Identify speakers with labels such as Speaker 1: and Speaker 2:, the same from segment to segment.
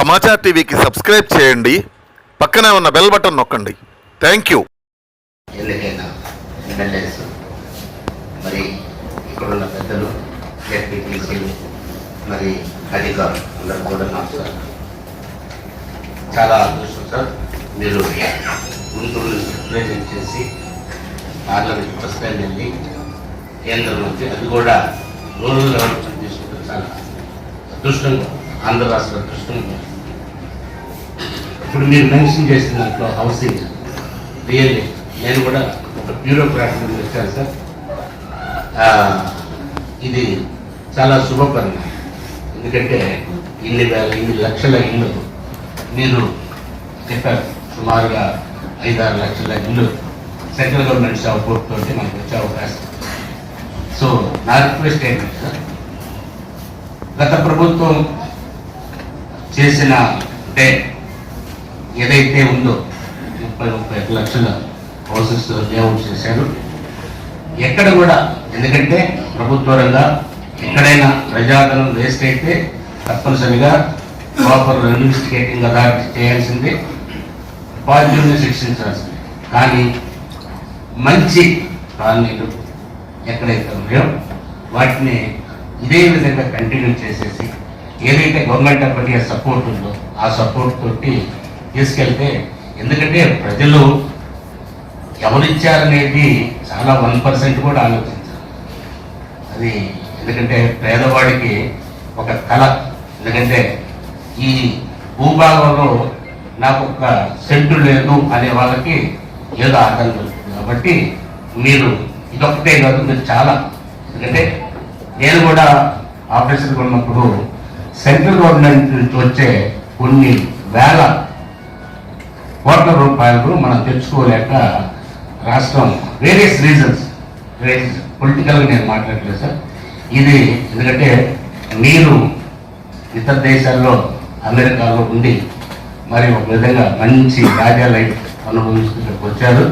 Speaker 1: సమాచార్ టీవీకి సబ్స్క్రైబ్ చేయండి. పక్కనే ఉన్న బెల్ బటన్ నొక్కండి. థ్యాంక్ యూ
Speaker 2: ఎన్నికైన ఎమ్మెల్యేస్ మరి ఇక్కడున్న పెద్దలు మరి అధికారులు అందరూ కూడా నమస్కారం. చాలా అదృష్టం సార్ మీరు గుంటూరు నుంచి రిప్రజెంట్ చేసి పార్లమెంట్ ప్రస్తుతం వెళ్ళి కేంద్రం నుంచి అది కూడా రూరల్ చాలా అదృష్టంగా ఆంధ్ర రాష్ట్ర అదృష్టంగా. ఇప్పుడు మీరు మెన్షన్ చేసిన దాంట్లో హౌసింగ్ రియల్లీ నేను కూడా ఒక బ్యూరోక్రాట్ నుండి వచ్చాను సార్. ఇది చాలా శుభపరిణామం. ఎందుకంటే ఇన్ని వేల ఇన్ని లక్షల ఇల్లు మీరు చెప్పారు సుమారుగా ఐదారు లక్షల ఇల్లు సెంట్రల్ గవర్నమెంట్ షాప్ తోటి మనకు వచ్చే అవకాశం. సో నా రిక్వెస్ట్ ఏంటంటే సార్ గత ప్రభుత్వం చేసిన అంటే ఏదైతే ఉందో ముప్పై ముప్పై ఐదు లక్షల హౌసెస్ లేఅవుట్ చేశారు. ఎక్కడ కూడా ఎందుకంటే ప్రభుత్వరంగా ఎక్కడైనా ప్రజాధనం వేస్ట్ అయితే తప్పనిసరిగా ప్రాపర్ ఇన్వెస్టిగేటింగ్ అథారిటీ చేయాల్సిందే. పాజిటివ్ని శిక్షించాల్సిందే. కానీ మంచి కాలనీలు ఎక్కడైతే ఉన్నాయో వాటిని ఇదే విధంగా కంటిన్యూ చేసేసి ఏదైతే గవర్నమెంట్ ఆఫ్ ఇండియా సపోర్ట్ ఉందో ఆ సపోర్ట్ తోటి తీసుకెళ్తే ఎందుకంటే ప్రజలు ఎవరిచ్చారనేది చాలా వన్ పర్సెంట్ కూడా ఆలోచించారు. అది ఎందుకంటే పేదవాడికి ఒక కళ. ఎందుకంటే ఈ భూభాగంలో నాకు ఒక సెంటు లేదు అనే వాళ్ళకి ఏదో ఆనందం దొరుకుతుంది కాబట్టి మీరు ఇదొక్కటే కాదు మీరు చాలా. ఎందుకంటే నేను కూడా ఆఫీసర్గా ఉన్నప్పుడు సెంట్రల్ గవర్నమెంట్ నుంచి వచ్చే కొన్ని వేల కోట్ల రూపాయలు మనం తెచ్చుకోలేక రాష్ట్రం వేరియస్ రీజన్స్ పొలిటికల్గా నేను మాట్లాడలేదు సార్. ఇది ఎందుకంటే మీరు ఇతర దేశాల్లో అమెరికాలో ఉండి మరి ఒక విధంగా మంచి రాజా లైఫ్ వచ్చారు.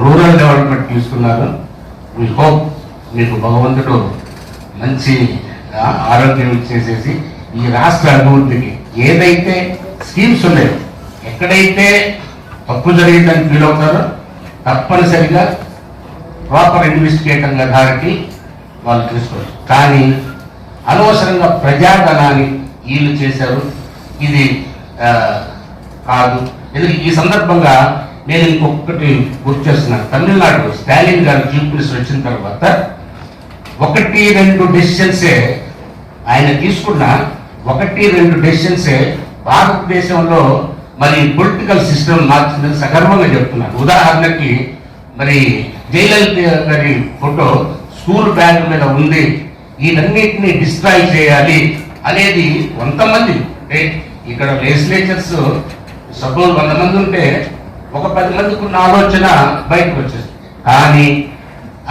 Speaker 2: రూరల్ డెవలప్మెంట్ తీసుకున్నారు. వీ హోప్ మీకు భగవంతుడు మంచి ఆరోగ్యం ఇచ్చేసేసి ఈ రాష్ట్ర అభివృద్ధికి ఏదైతే స్కీమ్స్ ఉన్నాయో ఎక్కడైతే తప్పు జరిగిందని ఫీల్ అవుతారో తప్పనిసరిగా ప్రాపర్ ఇన్వెస్టిగేటింగ్ అథారిటీ వాళ్ళు తీసుకోవచ్చు కానీ అనవసరంగా ప్రజాధనాన్ని వీళ్ళు చేశారు. ఇది కాదు. ఎందుకంటే ఈ సందర్భంగా నేను ఇంకొకటి గుర్తు చేస్తున్నాను. తమిళనాడు స్టాలిన్ గారు చీఫ్ మినిస్టర్ వచ్చిన తర్వాత ఒకటి రెండు డెసిషన్సే ఆయన తీసుకున్న ఒకటి రెండు డెసిషన్సే భారతదేశంలో మరి పొలిటికల్ సిస్టమ్ మార్చిందని సగర్వంగా చెప్తున్నాను ఉదాహరణకి మరి జయలలిత గారి ఫోటో స్కూల్ బ్యాగ్ మీద ఉంది. వీటన్నిటిని డిస్ట్రాయ్ చేయాలి అనేది కొంతమంది అంటే ఇక్కడ లెజిస్లేచర్స్ సపోజ్ వంద మంది ఉంటే ఒక పది మందికి ఉన్న ఆలోచన బయటకు వచ్చేది కానీ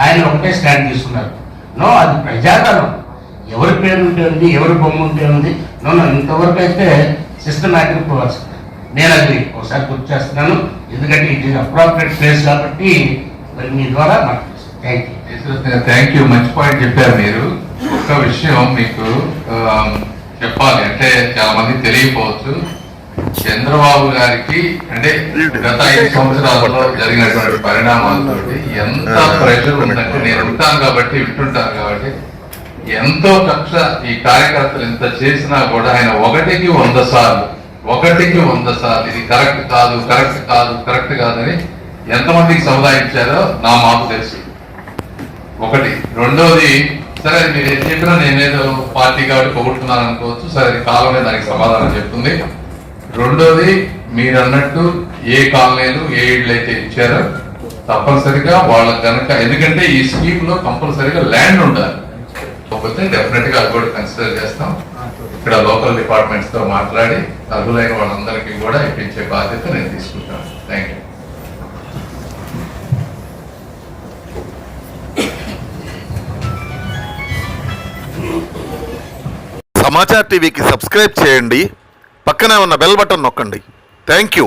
Speaker 2: ఆయన ఒకటే స్టాండ్ తీసుకున్నారు. నో అది ప్రజాధనం. ఎవరి పేరు ఉంటే ఉంది ఎవరి బొమ్మ ఉంటే ఉంది. నో నో ఇంతవరకు అయితే సిస్టమేటిక్ పోవాల్సింది. నేను అది ఒకసారి గుర్తు చేస్తున్నాను. ఎందుకంటే ఇది అప్రాపరేట్ ప్లేస్ కాబట్టి మరి మీ ద్వారా థ్యాంక్ యూ
Speaker 3: మంచి పాయింట్ చెప్పారు మీరు. ఒక విషయం మీకు చెప్పాలి. అంటే చాలా మంది తెలియకపోవచ్చు. చంద్రబాబు గారికి అంటే గత ఐదు సంవత్సరాలలో జరిగినటువంటి పరిణామాలతో ఎంత ప్రెషర్ ఉందంటే నేను ఉంటాను కాబట్టి వింటుంటాను కాబట్టి ఎంతో కక్ష ఈ కార్యకర్తలు ఎంత చేసినా కూడా ఆయన ఒకటికి వంద సార్లు ఒకటికి వంద సార్లు ఇది కరెక్ట్ కాదు కరెక్ట్ కాదు కరెక్ట్ కాదని ఎంతమందికి సముదాయించారో నా మాకు తెలుసు. ఒకటి. రెండోది సరే మీరు ఏం చెప్పినా నేనేదో పార్టీ కాబట్టి పొగుడుతున్నాను అనుకోవచ్చు. సరే కాలమే దానికి సమాధానం చెప్తుంది. రెండోది మీరు అన్నట్టు ఏ కాలనీలు ఏ ఇళ్ళు అయితే ఇచ్చారో తప్పనిసరిగా వాళ్ళ కనుక ఎందుకంటే ఈ స్కీమ్లో కంపల్సరిగా ల్యాండ్ ఉండాలి. కాకపోతే డెఫినెట్గా అది కూడా కన్సిడర్ చేస్తాం. ఇక్కడ లోకల్ డిపార్ట్మెంట్స్తో మాట్లాడి అర్హులైన వాళ్ళందరికీ కూడా ఇప్పించే బాధ్యత నేను తీసుకుంటాను. థ్యాంక్ యూ
Speaker 1: సమాచార్ టీవీకి సబ్స్క్రైబ్ చేయండి. పక్కనే ఉన్న బెల్ బటన్ నొక్కండి. Thank you